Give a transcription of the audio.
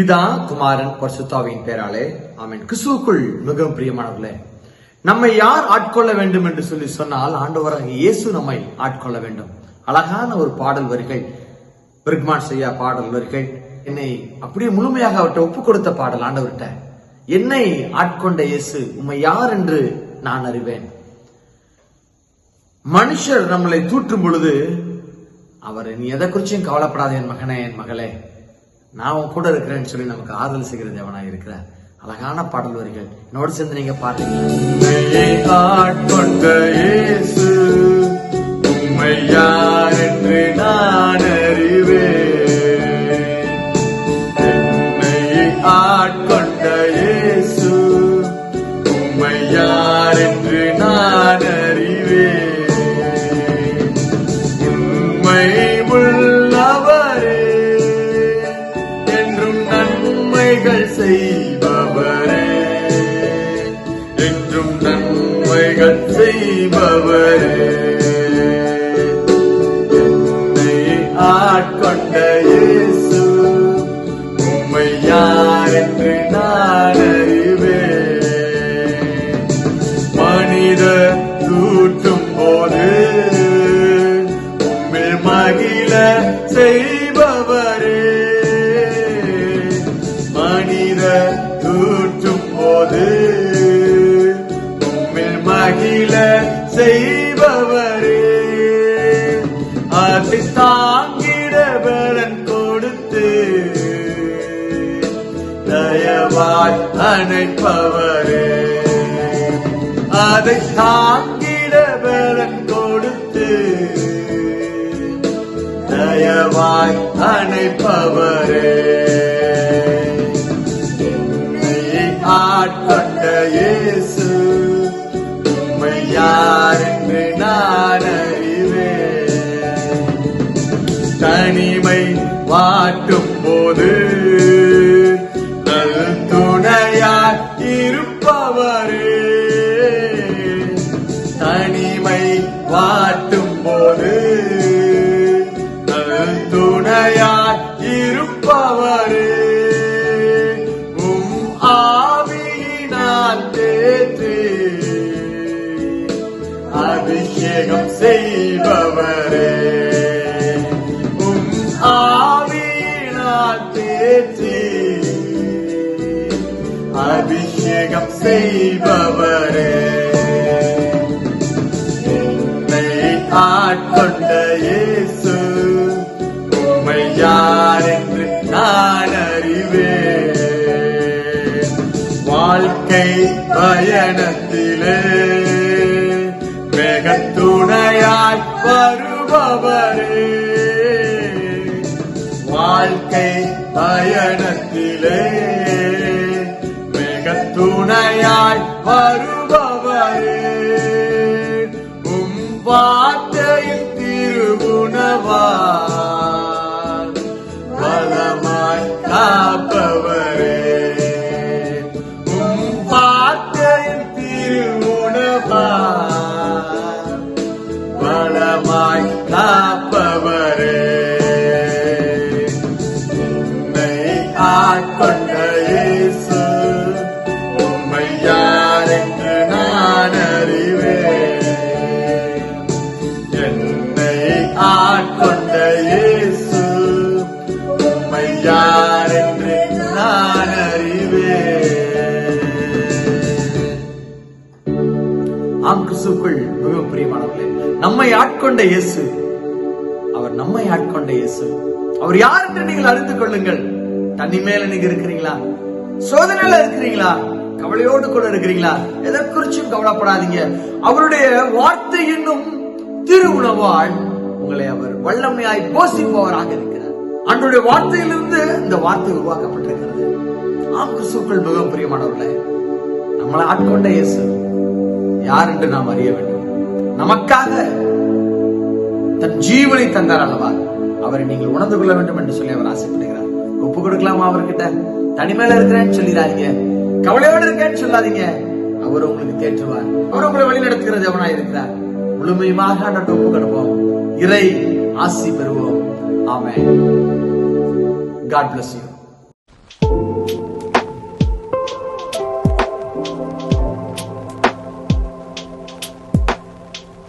பிதா குமாரன் பரிசுத்தாவின் பேராலே ஆமென். கிறிஸ்துவுக்குள் மிகவும் பிரியமானவர்களே நம்மை யார் ஆட்கொள்ள வேண்டும் என்று சொல்லி சொன்னால் ஆண்டவராக இயேசு நம்மை ஆட்கொள்ள வேண்டும். அழகான ஒரு பாடல் வரிகள் பிரிக்மான் செய்யா பாடல் வரிகள் என்னை அப்படியே முழுமையாக அவர்கிட்ட ஒப்பு கொடுத்த பாடல் ஆண்டவர்கிட்ட என்னை ஆட்கொண்ட இயேசு உம்மை யார் என்று நான் அறிவேன். மனுஷர் நம்மளை தூற்றும் பொழுது அவர் நீ எதை குறிச்சும் கவலைப்படாத என் மகனே என் மகளே. நான் உன் கூட இருக்கிறேன்னு சொல்லி நமக்கு ஆறுதல் செய்கிற தேவனாக இருக்கிற அழகான பாடல் வரிகள். என்னோடு சேர்ந்து நீங்க பாருங்க செய்பவரே. என்னை ஆட்கொண்ட இயேசு உம்மை யார் என்று நான் அறிவேன். மனிதர் தூற்றும் போது உம்மில் மகிழ செய் செய்பவரே. அதை தாங்கிட பலன் கொடுத்து தயவாய் அணைப்பவரே. அதை தாங்கிட பலன் கொடுத்து தயவாய் அணைப்பவரே. என்னை ஆட்கொண்ட இயேசு யார் என்று நான் அறிவேன். தனிமை வாட்டும் போது நல் துணையாய் இருப்பவரே. அபிஷேகம் செய்பவரே. உம் ஆவியினால் தேற்றி அபிஷேகம் செய்பவரே. என்னை ஆட்கொண்ட இயேசு உம்மை யார் என்று நான் அறிவேன். வாழ்க்கை பயணத்திலே உலகத்துணையாய் வருபவரே. வாழ்க்கை பயணத்திலே வெகத்துணையாய் வருபவரே. உம் வார்த்தையின் திருகுணவா பலமாய் காப்ப பிரியமானவர்களே நம்மை ஆட்கொண்ட இயேசு. அவர் நம்மை ஆட்கொண்ட இயேசு. அவர் யார் என்று நீங்கள் அறிந்து கொள்ளுங்கள். தண்ணி மேல நீங்க இருக்கிறீங்களா? சோதனையில இருக்கிறீங்களா? கவலையோடு கூட இருக்கிறீங்களா? எதை குறிச்சும் கவலைப்படாதீங்க. அவருடைய வார்த்தை என்னும் திரு உணவால் உங்களை அவர் வல்லமையாய் போசிப்பவராக இருக்கிறார். அன்றைய வார்த்தையிலிருந்து இந்த வார்த்தை உருவாக்கப்பட்டிருக்கிறது. ஆம் கிறிஸ்துக்கள் மிகவும் பிரியமானவர்களே நம்மளை ஆட்கொண்ட இயேசு. யார் என்று நாம் அறிய வேண்டும். நமக்காக தன் ஜீவனை தந்தார் அல்லவா? அவரை நீங்கள் உணர்ந்து கொள்ள வேண்டும் என்று சொல்லி அவர் ஆசைப்படுகிறார். ஒப்பு கொடுக்கலாமா அவர்கிட்ட? தனிமையில இருக்கிறேன்னு சொல்லிடாதீங்க. கவலையோடு இருக்கேன்னு சொல்லாதீங்க. அவர் உங்களுக்கு தேற்றுவார். அவர் உங்களை வழி நடத்துகிற எவனா இருக்கிறார். முழுமையுமாக நாங்கள் ஒப்பு கொடுப்போம். இறை ஆசி பெறுவோம். ஆமே காட் பிளஸ் யூ